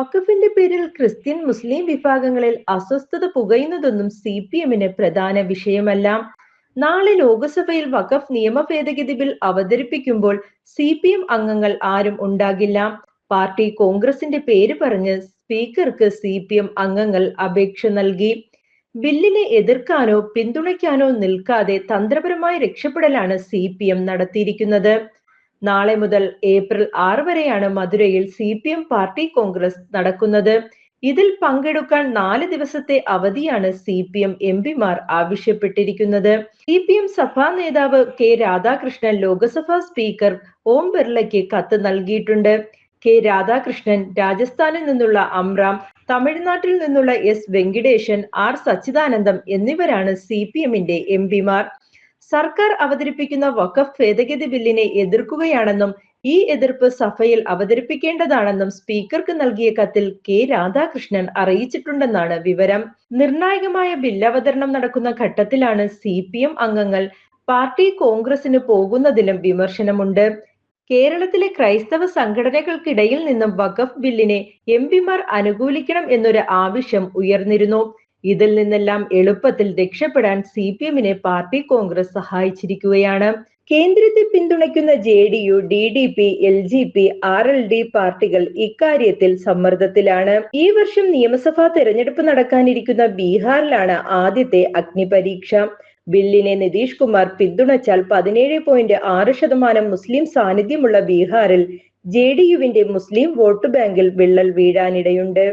വഖഫിന്റെ പേരിൽ ക്രിസ്ത്യൻ മുസ്ലിം വിഭാഗങ്ങളിൽ അസ്വസ്ഥത പുകയുന്നതൊന്നും സി പി എമ്മിന് പ്രധാന വിഷയമല്ല. നാളെ ലോകസഭയിൽ വഖഫ് നിയമ ഭേദഗതി ബിൽ അവതരിപ്പിക്കുമ്പോൾ സി പി എം അംഗങ്ങൾ ആരും ഉണ്ടാകില്ല. പാർട്ടി കോൺഗ്രസിന്റെ പേര് പറഞ്ഞ് സ്പീക്കർക്ക് സി പി എം അംഗങ്ങൾ അപേക്ഷ നൽകി. ബില്ലിനെ എതിർക്കാനോ പിന്തുണയ്ക്കാനോ നിൽക്കാതെ തന്ത്രപരമായ രക്ഷപ്പെടലാണ് സി പി എം നടത്തിയിരിക്കുന്നത്. നാളെ മുതൽ ഏപ്രിൽ ആറ് വരെയാണ് മധുരയിൽ C P M party congress നടക്കുന്നത്. ഇതിൽ പങ്കെടുക്കാൻ നാല് ദിവസത്തെ അവധിയാണ് സി പി എം എം പിമാർ ആവശ്യപ്പെട്ടിരിക്കുന്നത്. സി പി എം സഭാ നേതാവ് കെ രാധാകൃഷ്ണൻ ലോക്സഭാ സ്പീക്കർ ഓം ബിർളയ്ക്ക് കത്ത് നൽകിയിട്ടുണ്ട്. കെ രാധാകൃഷ്ണൻ രാജസ്ഥാനിൽ നിന്നുള്ള അമ്രാം തമിഴ്നാട്ടിൽ നിന്നുള്ള എസ് വെങ്കിടേശൻ ആർ സച്ചിദാനന്ദം എന്നിവരാണ് സി പി എമ്മിന്റെ എം പിമാർ. സർക്കാർ അവതരിപ്പിക്കുന്ന വഖഫ് ഭേദഗതി ബില്ലിനെ എതിർക്കുകയാണെന്നും ഈ എതിർപ്പ് സഭയിൽ അവതരിപ്പിക്കേണ്ടതാണെന്നും സ്പീക്കർക്ക് നൽകിയ കത്തിൽ കെ രാധാകൃഷ്ണൻ അറിയിച്ചിട്ടുണ്ടെന്നാണ് വിവരം. നിർണായകമായ ബില്ലവതരണം നടക്കുന്ന ഘട്ടത്തിലാണ് സി അംഗങ്ങൾ പാർട്ടി കോൺഗ്രസിന് പോകുന്നതിലും വിമർശനമുണ്ട്. കേരളത്തിലെ ക്രൈസ്തവ സംഘടനകൾക്കിടയിൽ നിന്നും വഖഫ് ബില്ലിനെ എം പിമാർ അനുകൂലിക്കണം എന്നൊരു ആവശ്യം ഉയർന്നിരുന്നു. ഇതിൽ നിന്നെല്ലാം എളുപ്പത്തിൽ രക്ഷപ്പെടാൻ സി പി എമ്മിനെ പാർട്ടി കോൺഗ്രസ് സഹായിച്ചിരിക്കുകയാണ്. കേന്ദ്രത്തെ പിന്തുണയ്ക്കുന്ന J D U D D P L J P R L D പാർട്ടികൾ ഇക്കാര്യത്തിൽ സമ്മർദ്ദത്തിലാണ്. ഈ വർഷം നിയമസഭാ തെരഞ്ഞെടുപ്പ് നടക്കാനിരിക്കുന്ന ബീഹാറിലാണ് ആദ്യത്തെ അഗ്നിപരീക്ഷ. ബില്ലിനെ നിതീഷ് കുമാർ പിന്തുണച്ചാൽ പതിനേഴ് പോയിന്റ് ആറ് ശതമാനം മുസ്ലിം സാന്നിധ്യമുള്ള ബീഹാറിൽ ജെ ഡി യുവിന്റെ മുസ്ലിം വോട്ട് ബാങ്കിൽ വിള്ളൽ വീഴാനിടയുണ്ട്.